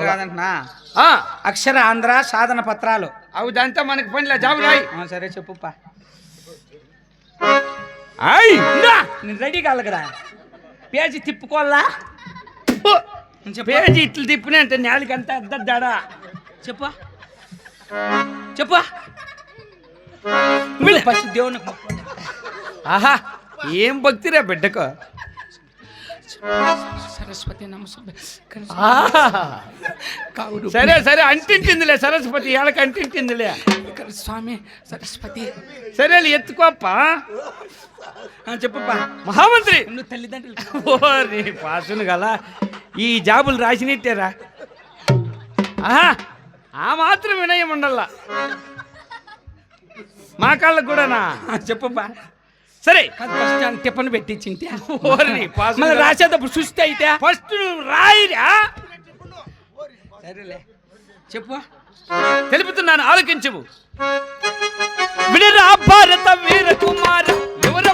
రాదంటున్నా అక్షర ఆంధ్ర సాధన పత్రాలు. అవి దాంతో మనకి పనిలే జాబు రాయి. ఆ, సరే చెప్పుప్పా. ఆయ్ ఇందా, నేను రెడీ కాలకరా పేజీ తిప్పుకోవాలా? చెప్పు. పేజీ ఇట్లు తిప్పినా అంటే నేలకంతా అద్దద్దాడా? చెప్పు. చెప్పు. ఫస్ట్ దేవుని ఆహా ఏం భక్తిరా బిడ్డకు? సరస్వతి. కావుడు. సరే సరే అంటించిందిలే సరస్వతి ఏళ్ళకి అంటించిందిలే స్వామి సరస్వతి. సరే ఎత్తుకోప్ప చెప్పుప్పా మహామంత్రి! నువ్వు తల్లిదండ్రులు ఓరి పాసును గల ఈ జాబులు రాసినట్టేరా? ఆహా ఆ మాత్రం వినయం ఉండల్లా మా కాళ్ళకు కూడానా? ఆ, చెప్పుప్పా సరే. ఫస్ట్ టిఫన్ పెట్టించింటే మళ్ళీ గల. రాసేటప్పుడు చూస్తే అయితే. ఫస్ట్ నువ్వు రాయిరా. సరేలే. చెప్పు. తెలుపుతున్నాను ఆలోకించవు వినరా భారత వీర కుమార. ఎవర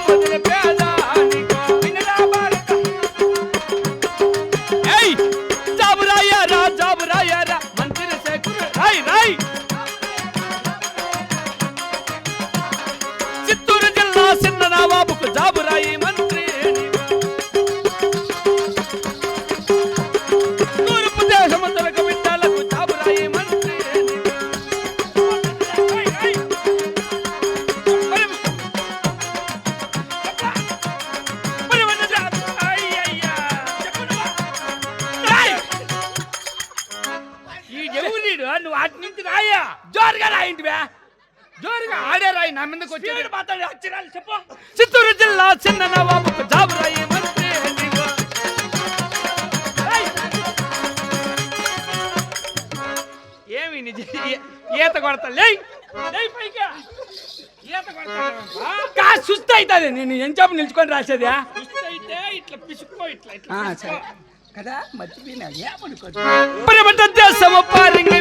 వచ్చి మాట్లాడి చెప్పు. చిత్తూరు జిల్లా చిన్న నవాబుకు జాబు రాయి మంత్రి. ఏమి ఈత కొడతా లేయ్! లేయ్ పైకి. ఈత కొడతా. కా సుస్థ అవుతుంది నేను ఏం చెప్పు నిల్చుకొని రాసేదా ఇట్లా పిసుక్కో ఇట్లా ఇట్లా కదా మర్చిపోయినా? ఏ పడుకోవచ్చు పరిమట దేశము పారింగి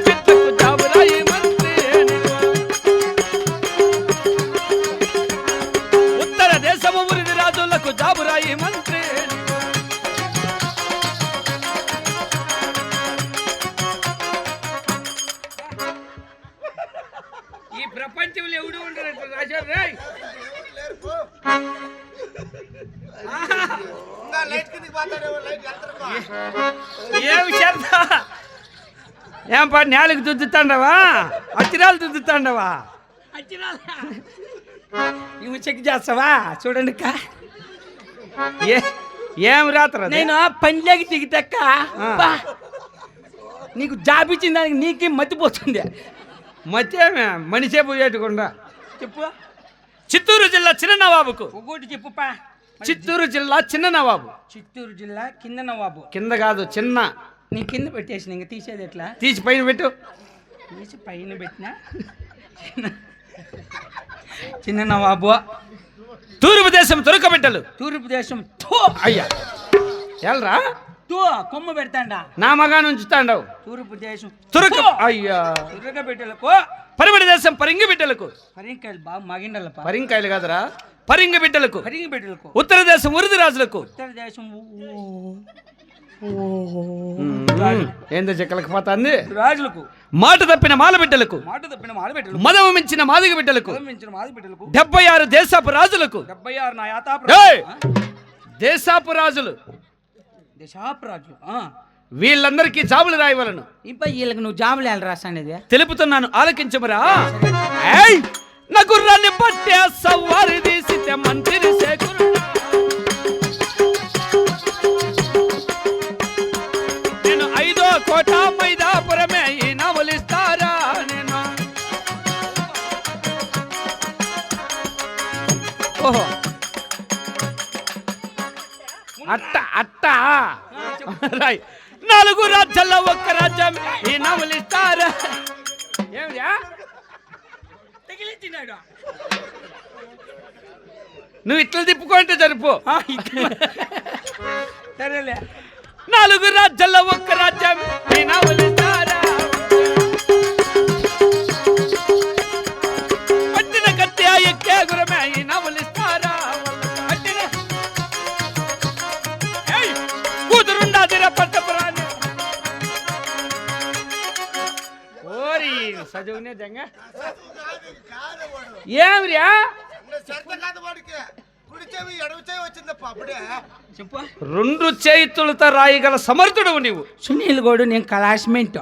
ఎవడు రాశారు ఏమి చేద్దా ఏం పా నేలకు దుద్దుతాండవా? అచ్చిరాలు దుద్దుతాండవా? నువ్వు చెక్ చేస్తావా? చూడండి అక్క. ఏ ఏం రాత్ర నేను పనిలోకి దిగితక్క. బా. నీకు జాబ్ ఇచ్చిన దానికి నీకే మతిపోతుంది మధ్యమే మనిషే పోయేట్టుకుండా చెప్పు చిత్తూరు జిల్లా చిన్న నవాబుకు ఒక్కోటి చెప్పుపా చిత్తూరు జిల్లా చిన్న నవాబు చిత్తూరు జిల్లా కింద నవాబు. కింద కాదు చిన్న. నీ కింద పెట్టేసిన ఇంక తీసేది ఎట్లా? తీసి పైన పెట్టు. తీసి పైన పెట్టినా? చిన్న. నవాబు తూర్పు దేశం తురక బిడ్డలు. తూర్పు దేశం అయ్యా. ఎల్రా? తో కొమ్మ పెడతాండా. నా మగాను ఉంచుతాండవు. తూర్పు దేశం. తురక. అయ్యా. తురగ బిడ్డలకు. పరిమడి దేశం పరింగి బిడ్డలకు. పరింకాయలు బాగా మగిండలపా. పరింకాయలు కాదురా. పరింగి బిడ్డలకు. పరింగి బిడ్డలకు. ఉత్తర దేశం ఉరిది రాజులకు. ఉత్తర దేశం ఏందో చెక్కలకు పోతాంది? రాజులకు. మాట తప్పిన మాల బిడ్డలకు. మాట తప్పిన మాల బిడ్డలకు. మదము మించిన మాదిగ బిడ్డలకు. మించిన మాది బిడ్డలకు. డెబ్బై ఆరు దేశపు రాజులకు. డెబ్బై ఆరు నా యాతాపు! దేశపు రాజులు. దశాపు రాజులు ఆ. వీళ్ళందరికీ జాబులు రాయవలను ఇప్పుడు వీళ్ళకి నువ్వు జాబులు ఎలా రాసానేది తెలుపుతున్నాను ఆలకించమరా! నా గుర్రాన్ని పట్టే సవ్వారి తీసితే మంత్రి శేఖరుడా. రాయ్. నాలుగు రాజ్యాల్లో ఒక్క రాజ్యం ఈ ఏమిరా తగిలించినాడు నువ్వు ఇట్లా తిప్పుకుంటే జరుపు సరేలే. నాలుగు రాజ్యాల్లో ఒక్క రాజ్యం ఈ నవలిస్తారా పట్టిన వచ్చిందప్ప అప్పుడే. చెప్పు. రెండు చేతులతో రాయగల సమర్థుడు నీవు. సునీల్ గౌడు నేను క్లాస్మేట్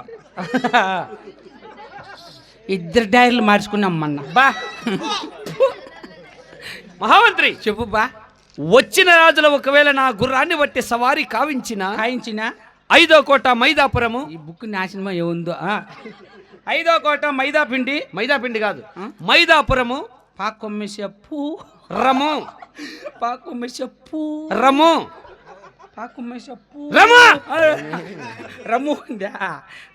ఇద్దరు డైర్లు మార్చుకున్నాం మొన్న. బా. మహామంత్రి! చెప్పు బా. వచ్చిన రాజుల ఒకవేళ నా గుర్రాన్ని బట్టి సవారీ కావించిన కాయించిన ఐదో కోట మైదాపురము ఈ బుక్ నాశనమో ఏముందో ఆ. ఐదో కోట మైదా పిండి. మైదా పిండి కాదు? మైదాపురము. పాకొమ్మె చెప్పు రము. పాకొమ్మె చెప్పు రము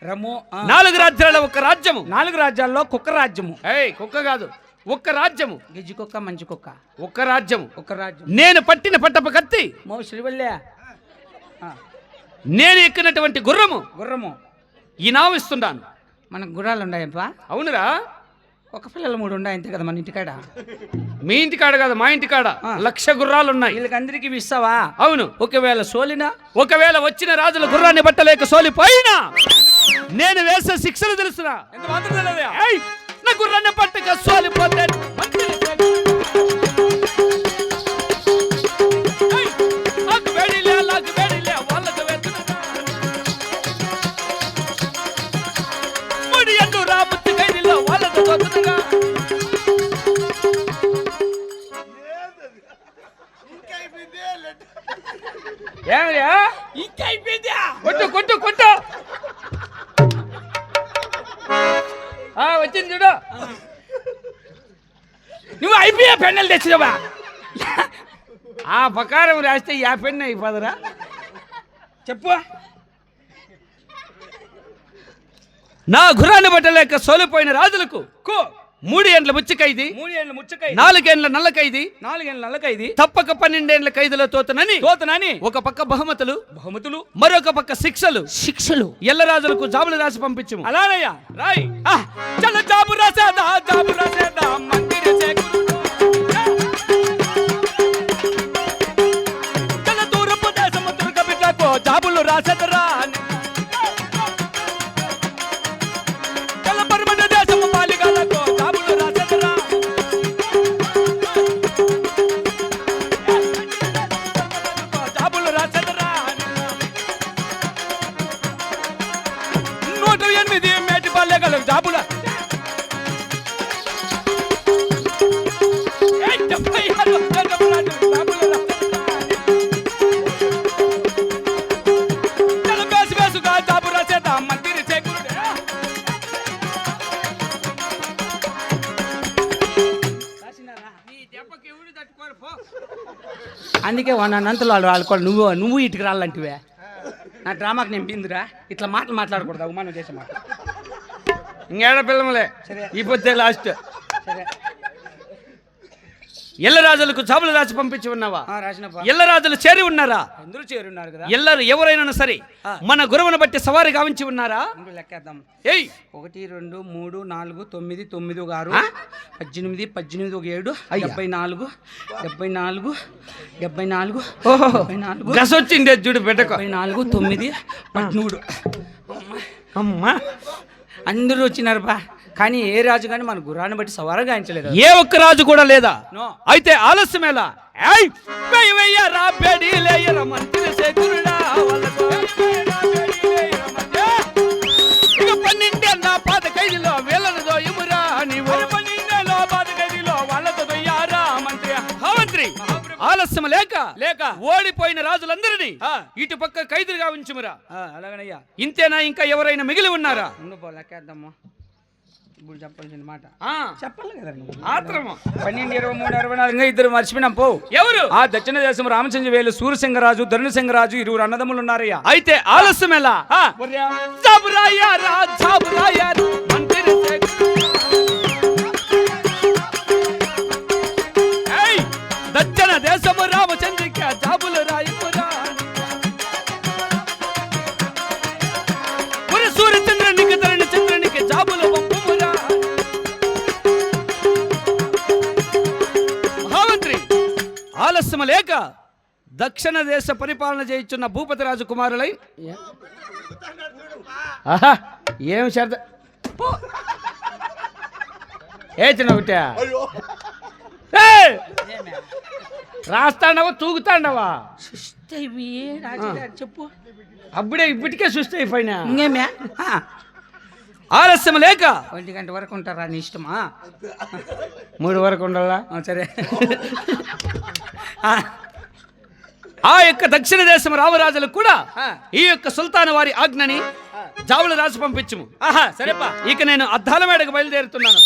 రము ఆ. నాలుగు రాజ్యాల ఒక రాజ్యము. నాలుగు రాజ్యాల్లో కుక్క రాజ్యము. ఏయ్ కుక్క కాదు. ఒక్క రాజ్యము. గిజ్జి కుక్క మంచి కుక్క. ఒక్క రాజ్యము. ఒక రాజ్యం నేను పట్టిన పట్టపు కత్తి. మో శ్రీవల్లే ఆ, నేను ఎక్కినటువంటి గుర్రము. గుర్రము. ఈ నావు ఇస్తున్నాను మనకు గుర్రాలు ఉన్నాయప్పా అవునురా. ఒక పిల్లలు మూడు ఉన్నాయి అంతే కదా మన ఇంటికాడ. మీ ఇంటికాడ కాదు మా ఇంటికాడ. లక్ష గుర్రాలు ఉన్నాయి. వీళ్ళకి అందరికి ఇస్తావా? అవును. ఒకవేళ సోలినా? ఒకవేళ వచ్చిన రాజుల గుర్రాన్ని బట్టలేక సోలిపోయినా నేను వేసే శిక్షలు తెలుసునా ఏయ్, నా గుర్రాన్ని పట్టక సోలిపోతే ఏమయ్యా? ఇంకా అయిపోయిందా? కొట్టు కొట్టు కొట్టు. ఆ, వచ్చింది చూడు. నువ్వు అయిపోయా పెన్నెలు తెచ్చినవా? ఆ ప్రకారం రాస్తే యా పెన్ను అయిపోదరా. చెప్పు. నా గుర్రాన్ని బట్టలేక సోలిపోయిన రాజులకు కో. మూడు ఏండ్ల ముచ్చి ఖైదీ మూడేళ్ళ ముచ్చకై నాలుగేండ్ల నల్ల ఖైదీ నాలుగేళ్ళ నల్లకైది. తప్పక పన్నెండేండ్ల ఖైదులో తోతనని? తోతనని. ఒక పక్క బహుమతులు బహుమతులు. మరొక పక్క శిక్షలు. శిక్షలు. ఎల్లరాజులకు జాబులు రాసి పంపించము. అలానయ్యా. రాయ్. ఆ, చల్ల జాబు రాసేదా జాబు రాసేదా మందిర. చల్ల తూర్పు దేశము దుర్గ బిడ్డకు జాబులు రాసేదరా అందుకే వన్నంతలో వాళ్ళు వాళ్ళకోళ్ళు నువ్వు నువ్వు ఇటుకు రాలంటివే నా డ్రామాకి నేను బిందురా. ఇట్లా మాటలు మాట్లాడకూడదు అవమానం చేసే మాట ఇంకేడ పిల్లములే. ఈ పొద్దే లాస్ట్ సరే. ఎల్లరాజులకు జాబులు రాసి పంపించి ఉన్నావా? ఎల్లరాజులు చేరి ఉన్నారా? అందరూ చేరున్నారు కదా. ఎల్లరు ఎవరైనా సరే. మన గురువును బట్టి సవారి గావించి ఉన్నారా? లెక్కేద్దాం. ఏయ్! ఒకటి రెండు మూడు నాలుగు తొమ్మిది తొమ్మిది ఒక ఆరు? పద్దెనిమిది పద్దెనిమిది ఒక ఏడు. డెబ్బై నాలుగు డెబ్బై నాలుగు డెబ్బై నాలుగు డెబ్బై నాలుగు గసొచ్చింది చూడు బిడ్డకు. డెబ్బై నాలుగు తొమ్మిది పద్మూడు. అమ్మా. అందరూ వచ్చినారు బా కానీ ఏ రాజు కానీ మన గుర్రాన్ని బట్టి సవారు గాయించలేదు. ఏ ఒక్క రాజు కూడా లేదా? అయితే ఆలస్యమేలా పన్నెండే నా పాత ఖైదీలో వేలను దోయమురా నీవు. ఆలస్యం లేక లేక. ఓడిపోయిన రాజులందరినీ. ఇటు పక్క ఖైదులుగా ఉంచుమురా. అలాగనయ్యా. ఇంతేనా ఇంకా ఎవరైనా మిగిలి ఉన్నారా? పో లెక్కేద్దాము. ఇప్పుడు చెప్పాల్సిన మాట. చెప్పాలి కదా. ఆత్రము. పన్నెండు ఇరవై మూడు అరవై నాలుగు ఇద్దరు మర్చిపోయినాం పో. ఎవరు? ఆ దక్షిణ దేశం రామచంద్ర వేలు సూర్యసింగరాజు ధరుణసింగరాజు ఇరువురు అన్నదమ్ములు ఉన్నారయ్యా అయితే ఆలస్యం ఎలా దక్షిణ దేశ పరిపాలన చేయుచున్న భూపతి రాజు కుమారులై ఆహా ఏం ఒకటే అయ్యో. ఏయ్! రాస్తాండవా తూగుతాండవా? సుస్తేవి చెప్పు. అప్పుడే ఇప్పటికే ఇంకేమే ఆ, ఆలస్యం లేక? ఒంటి గంట వరకు ఉంటారా నీ ఇష్టమా? మూడు వరకు ఉండాలా? సరే. ఆ. యొక్క దక్షిణ దేశం రామరాజులకు కూడా. ఈ యొక్క సుల్తాన్ వారి ఆజ్ఞని జావులు రాసి పంపించుము ఆహా సరేపా ఇక నేను అద్దాల మేడకు బయలుదేరుతున్నాను